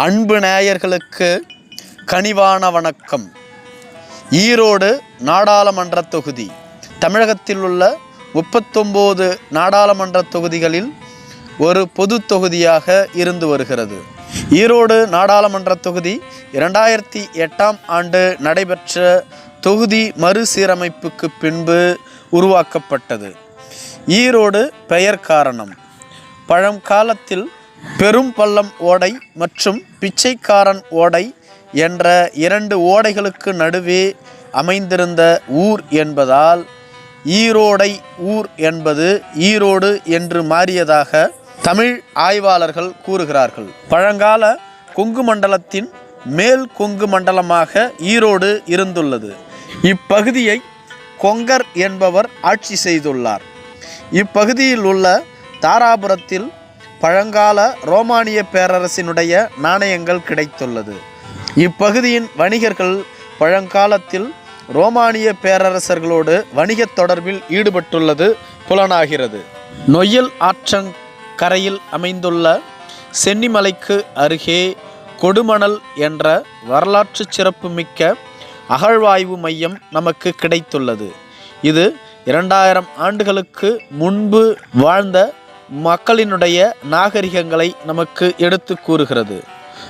அன்பு நேயர்களுக்கு கனிவான வணக்கம். ஈரோடு நாடாளுமன்ற தொகுதி தமிழகத்தில் உள்ள முப்பத்தொம்போது நாடாளுமன்ற தொகுதிகளில் ஒரு பொது தொகுதியாக இருந்து வருகிறது. ஈரோடு நாடாளுமன்ற தொகுதி இரண்டாயிரத்தி எட்டாம் ஆண்டு நடைபெற்ற தொகுதி மறுசீரமைப்புக்கு பின்பு உருவாக்கப்பட்டது. ஈரோடு பெயர் காரணம். பழங்காலத்தில் பெரும் பள்ளம் ஓடை மற்றும் பிச்சைக்காரன் ஓடை என்ற இரண்டு ஓடைகளுக்கு நடுவே அமைந்திருந்த ஊர் என்பதால் ஈரோடை ஊர் என்பது ஈரோடு என்று மாறியதாக தமிழ் ஆய்வாளர்கள் கூறுகிறார்கள். பழங்கால கொங்கு மண்டலத்தின் மேல் கொங்கு மண்டலமாக ஈரோடு இருந்துள்ளது. இப்பகுதியை கொங்கர் என்பவர் ஆட்சி செய்துள்ளார். இப்பகுதியில் உள்ள தாராபுரத்தில் பழங்கால ரோமானிய பேரரசினுடைய நாணயங்கள் கிடைத்துள்ளது. இப்பகுதியின் வணிகர்கள் பழங்காலத்தில் ரோமானிய பேரரசர்களோடு வணிகத் தொடர்பில் ஈடுபட்டுள்ளது புலனாகிறது. நொய்யல் ஆற்றங்கரையில் அமைந்துள்ள சென்னிமலைக்கு அருகே கொடுமணல் என்ற வரலாற்று சிறப்புமிக்க அகழ்வாய்வு மையம் நமக்கு கிடைத்துள்ளது. இது இரண்டாயிரம் ஆண்டுகளுக்கு முன்பு வாழ்ந்த மக்களினுடைய நாகரிகங்களை நமக்கு எடுத்து கூறுகிறது.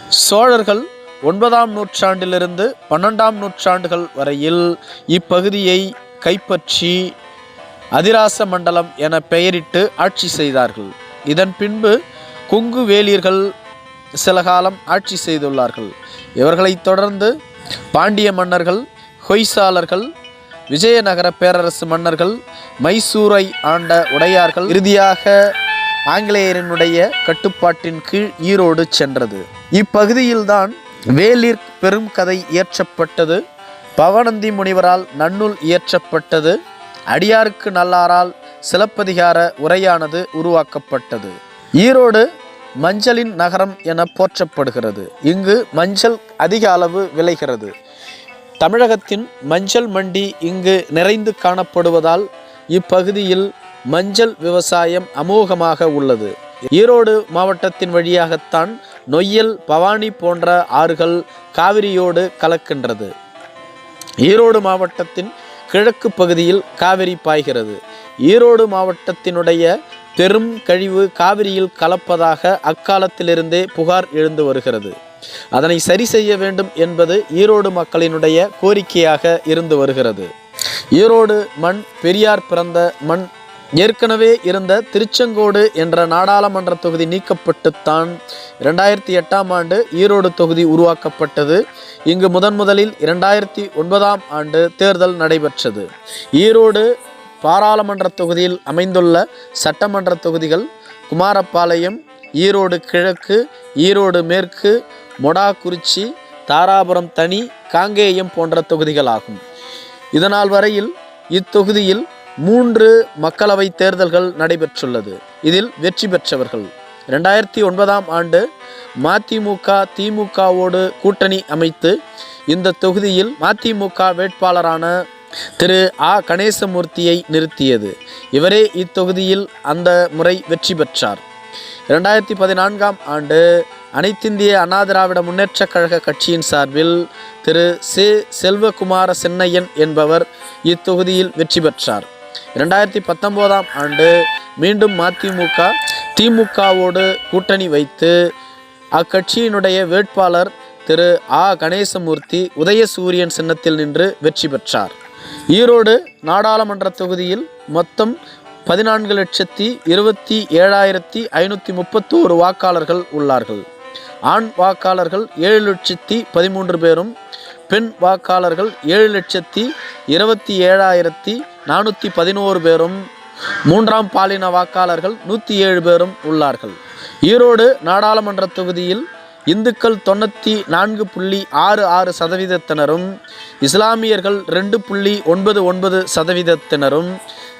சோழர்கள் ஒன்பதாம் நூற்றாண்டிலிருந்து பன்னெண்டாம் நூற்றாண்டுகள் வரையில் இப்பகுதியை கைப்பற்றி அதிராச மண்டலம் என பெயரிட்டு ஆட்சி செய்தார்கள். இதன் பின்பு குங்கு வேலியர்கள் சில காலம் ஆட்சி செய்துள்ளார்கள். இவர்களைத் தொடர்ந்து பாண்டிய மன்னர்கள் ஹொய்சாலர்கள் விஜயநகர பேரரசு மன்னர்கள் மைசூரை ஆண்ட உடையார்கள் இறுதியாக ஆங்கிலேயரினுடைய கட்டுப்பாட்டின் கீழ் ஈரோடு சென்றது. இப்பகுதியில்தான் வேலிற் பெரும் கதை இயற்றப்பட்டது. பவனந்தி முனிவரால் நன்னூல் இயற்றப்பட்டது. அடியாருக்கு நல்லாரால் சிலப்பதிகார உரையானது உருவாக்கப்பட்டது. ஈரோடு மஞ்சளின் நகரம் என போற்றப்படுகிறது. இங்கு மஞ்சள் அதிக அளவு விளைகிறது. தமிழகத்தின் மஞ்சள் மண்டி இங்கு நிறைந்து காணப்படுவதால் இப்பகுதியில் மஞ்சள் விவசாயம் அமோகமாக உள்ளது. ஈரோடு மாவட்டத்தின் வழியாகத்தான் நொய்யல் பவானி போன்ற ஆறுகள் காவிரியோடு கலக்கின்றது. ஈரோடு மாவட்டத்தின் கிழக்கு பகுதியில் காவிரி பாய்கிறது. ஈரோடு மாவட்டத்தினுடைய பெரும் கழிவு காவிரியில் கலப்பதாக அக்காலத்திலிருந்தே புகார் எழுந்து வருகிறது. அதனை சரி செய்ய வேண்டும் என்பது ஈரோடு மக்களினுடைய கோரிக்கையாக இருந்து வருகிறது. ஈரோடு மண் பெரியார் பிறந்த மண் ஏற்கனவே இருந்த திருச்செங்கோடு என்ற நாடாளுமன்ற தொகுதி நீக்கப்பட்டுத்தான். இரண்டாயிரத்தி எட்டாம் ஆண்டு ஈரோடு தொகுதி உருவாக்கப்பட்டது. இங்கு முதன் முதலில் இரண்டாயிரத்தி ஒன்பதாம் ஆண்டு தேர்தல் நடைபெற்றது. ஈரோடு பாராளுமன்ற தொகுதியில் அமைந்துள்ள சட்டமன்ற தொகுதிகள் குமாரப்பாளையம் ஈரோடு கிழக்கு ஈரோடு மேற்கு மொடாக்குறிச்சி தாராபுரம் தனி காங்கேயம் போன்ற தொகுதிகளாகும். இதனால் வரையில் இத்தொகுதியில் மூன்று மக்களவை தேர்தல்கள் நடைபெற்றுள்ளது. இதில் வெற்றி பெற்றவர்கள். ரெண்டாயிரத்தி ஒன்பதாம் ஆண்டு மதிமுக திமுகவோடு கூட்டணி அமைத்து இந்த தொகுதியில் மதிமுக வேட்பாளரான திரு. ஆ. கணேசமூர்த்தியை நிறுத்தியது. இவரே இத்தொகுதியில் அந்த முறை வெற்றி பெற்றார். இரண்டாயிரத்தி பதினான்காம் ஆண்டு அனைத்திந்திய அண்ணா திராவிட முன்னேற்றக் கழக கட்சியின் சார்பில் திரு. சே. செல்வகுமார சென்னையன் என்பவர் இத்தொகுதியில் வெற்றி பெற்றார். இரண்டாயிரத்தி பத்தொம்போதாம் ஆண்டு மீண்டும் மதிமுக திமுகவோடு கூட்டணி வைத்து அக்கட்சியினுடைய வேட்பாளர் திரு. ஆ. கணேசமூர்த்தி உதயசூரியன் சின்னத்தில் நின்று வெற்றி பெற்றார். ஈரோடு நாடாளுமன்ற தொகுதியில் மொத்தம் பதினான்கு லட்சத்தி இருபத்தி ஏழாயிரத்தி ஐநூற்றி முப்பத்தோரு வாக்காளர்கள் உள்ளார்கள். ஆண் வாக்காளர்கள் ஏழு லட்சத்தி பதிமூன்று பேரும் பெண் வாக்காளர்கள் ஏழு லட்சத்தி இருபத்தி ஏழாயிரத்தி நானூற்றி பதினோரு பேரும் மூன்றாம் பாலின வாக்காளர்கள் நூற்றி ஏழு பேரும் உள்ளார்கள். ஈரோடு நாடாளுமன்ற தொகுதியில் இந்துக்கள் தொண்ணூற்றி நான்கு புள்ளி ஆறு ஆறு சதவீதத்தினரும் இஸ்லாமியர்கள் ரெண்டு புள்ளி ஒன்பது ஒன்பது சதவீதத்தினரும்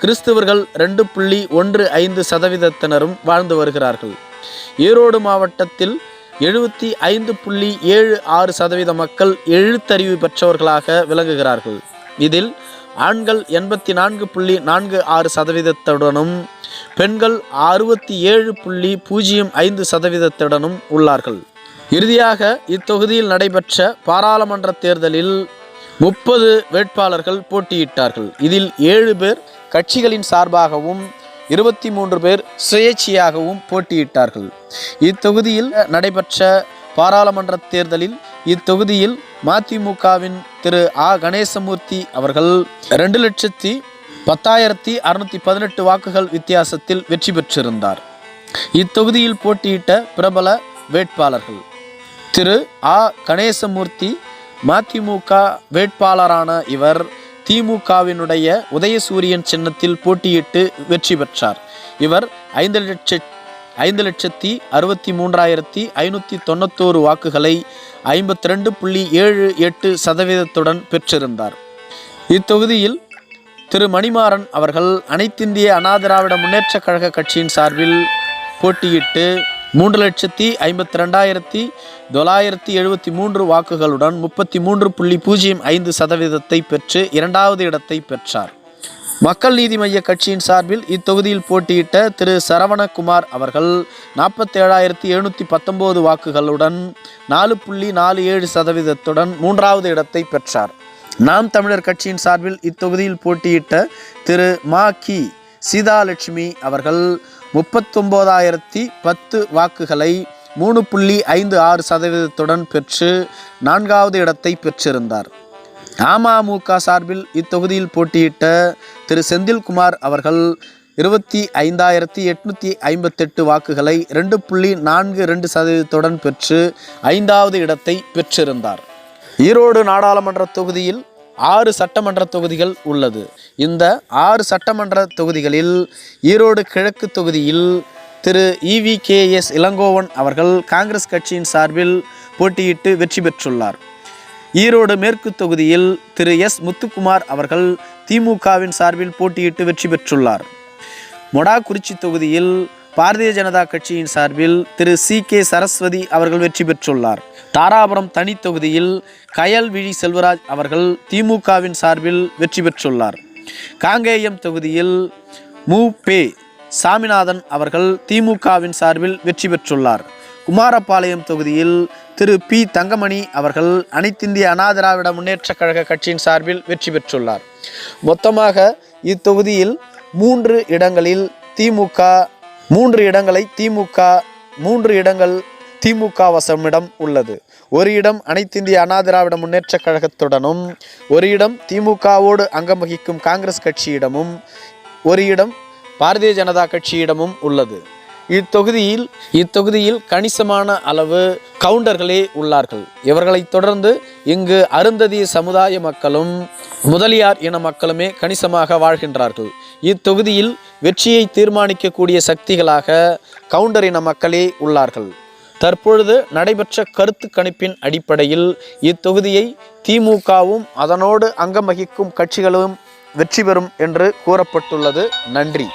கிறிஸ்துவர்கள் ரெண்டு புள்ளி ஒன்று ஐந்து சதவீதத்தினரும் வாழ்ந்து வருகிறார்கள். ஈரோடு மாவட்டத்தில் எழுபத்தி ஐந்து புள்ளி ஏழு ஆறு சதவீத மக்கள் எழுத்தறிவு பெற்றவர்களாக விளங்குகிறார்கள். இதில் ஆண்கள் எண்பத்தி நான்கு புள்ளி நான்கு ஆறு சதவீதத்துடனும் பெண்கள் அறுபத்தி ஏழு புள்ளி பூஜ்ஜியம் ஐந்து சதவீதத்துடனும் உள்ளார்கள். இறுதியாக இத்தொகுதியில் நடைபெற்ற பாராளுமன்ற தேர்தலில் முப்பது வேட்பாளர்கள் போட்டியிட்டார்கள். இதில் ஏழு பேர் கட்சிகளின் சார்பாகவும் இருபத்தி மூன்று பேர் சுயேட்சையாகவும் போட்டியிட்டார்கள். இத்தொகுதியில் நடைபெற்ற பாராளுமன்ற தேர்தலில் இத்தொகுதியில் மதிமுகவின் திரு ஆ. கணேசமூர்த்தி அவர்கள் ரெண்டு லட்சத்தி பத்தாயிரத்தி அறுநூத்தி பதினெட்டு வாக்குகள் வித்தியாசத்தில் வெற்றி பெற்றிருந்தார். இத்தொகுதியில் போட்டியிட்ட பிரபல வேட்பாளர்கள் திரு ஆ. கணேசமூர்த்தி மதிமுக வேட்பாளரான இவர் திமுகவினுடைய உதயசூரியன் சின்னத்தில் போட்டியிட்டு வெற்றி பெற்றார். இவர் ஐந்து லட்ச ஐந்து லட்சத்தி அறுபத்தி மூன்றாயிரத்தி ஐநூற்றி தொண்ணூத்தோரு வாக்குகளை ஐம்பத்தி ரெண்டு புள்ளி ஏழு எட்டு சதவீதத்துடன் பெற்றிருந்தார். இத்தொகுதியில் திரு மணிமாறன் அவர்கள் அனைத்திந்திய அனாதிராவிட முன்னேற்ற முன்னேற்றக் கழக கட்சியின் சார்பில் போட்டியிட்டு மூன்று லட்சத்தி ஐம்பத்தி ரெண்டாயிரத்தி தொள்ளாயிரத்தி எழுபத்தி மூன்று வாக்குகளுடன் முப்பத்தி மூன்று புள்ளி பூஜ்ஜியம் ஐந்து சதவீதத்தை பெற்று இரண்டாவது இடத்தை பெற்றார். மக்கள் நீதி மய்ய கட்சியின் சார்பில் இத்தொகுதியில் போட்டியிட்ட திரு சரவணகுமார் அவர்கள் நாற்பத்தேழாயிரத்தி எழுநூற்றி பத்தொம்போது வாக்குகளுடன் நாலு புள்ளி நாலு ஏழு சதவீதத்துடன் மூன்றாவது இடத்தை பெற்றார். நாம் தமிழர் கட்சியின் சார்பில் இத்தொகுதியில் போட்டியிட்ட திரு மா கி சீதாலட்சுமி அவர்கள் முப்பத்தொம்போதாயிரத்தி பத்து வாக்குகளை மூணு புள்ளி ஐந்து ஆறு சதவீதத்துடன் பெற்று நான்காவது இடத்தை பெற்றிருந்தார். அமமுக சார்பில் இத்தொகுதியில் போட்டியிட்ட திரு செந்தில்குமார் அவர்கள் இருபத்தி ஐந்தாயிரத்தி எட்நூற்றி ஐம்பத்தெட்டு வாக்குகளை ரெண்டு புள்ளி நான்கு ரெண்டு சதவீதத்துடன் பெற்று ஐந்தாவது இடத்தை பெற்றிருந்தார். ஈரோடு நாடாளுமன்ற தொகுதியில் ஆறு சட்டமன்ற தொகுதிகள் உள்ளது. இந்த ஆறு சட்டமன்ற தொகுதிகளில் ஈரோடு கிழக்கு தொகுதியில் Thiru EV K S Elangovan அவர்கள் காங்கிரஸ் கட்சியின் சார்பில் போட்டியிட்டு வெற்றி பெற்றுள்ளார். ஈரோடு மேற்கு தொகுதியில் திரு எஸ். முத்துக்குமார் அவர்கள் திமுகவின் சார்பில் போட்டியிட்டு வெற்றி பெற்றுள்ளார். மொடாக்குறிச்சி தொகுதியில் பாரதிய ஜனதா கட்சியின் சார்பில் திரு சி. கே. சரஸ்வதி அவர்கள் வெற்றி பெற்றுள்ளார். தாராபுரம் தனி தொகுதியில் கயல்விழி செல்வராஜ் அவர்கள் திமுகவின் சார்பில் வெற்றி பெற்றுள்ளார். காங்கேயம் தொகுதியில் மு. பே. சாமிநாதன் அவர்கள் திமுகவின் சார்பில் வெற்றி பெற்றுள்ளார். குமாரபாளையம் தொகுதியில் திரு பி. தங்கமணி அவர்கள் அனைத்திந்திய அண்ணா திராவிட முன்னேற்றக் கழக கட்சியின் சார்பில் வெற்றி பெற்றுள்ளார். மொத்தமாக இத்தொகுதியில் மூன்று இடங்களில் திமுக மூன்று இடங்களை திமுக மூன்று இடங்கள் திமுக வசமிடம் உள்ளது. ஒரு இடம் அனைத்திந்திய அண்ணா திராவிட முன்னேற்றக் கழகத்துடனும் ஒரு இடம் திமுகவோடு அங்கம் வகிக்கும் காங்கிரஸ் கட்சியிடமும் ஒரு இடம் பாரதிய ஜனதா கட்சியிடமும் உள்ளது. இத்தொகுதியில் இத்தொகுதியில் கணிசமான அளவு கவுண்டர்களே உள்ளார்கள். இவர்களைத் தொடர்ந்து இங்கு அருந்ததி சமுதாய மக்களும் முதலியார் இன மக்களுமே கணிசமாக வாழ்கின்றார்கள். இத்தொகுதியில் வெற்றியை தீர்மானிக்கக்கூடிய சக்திகளாக கவுண்டர் இன மக்களே உள்ளார்கள். தற்பொழுது நடைபெற்ற கருத்து கணிப்பின் அடிப்படையில் இத்தொகுதியை திமுகவும் அதனோடு அங்கம் வகிக்கும் கட்சிகளும் வெற்றி பெறும் என்று கூறப்பட்டுள்ளது. நன்றி.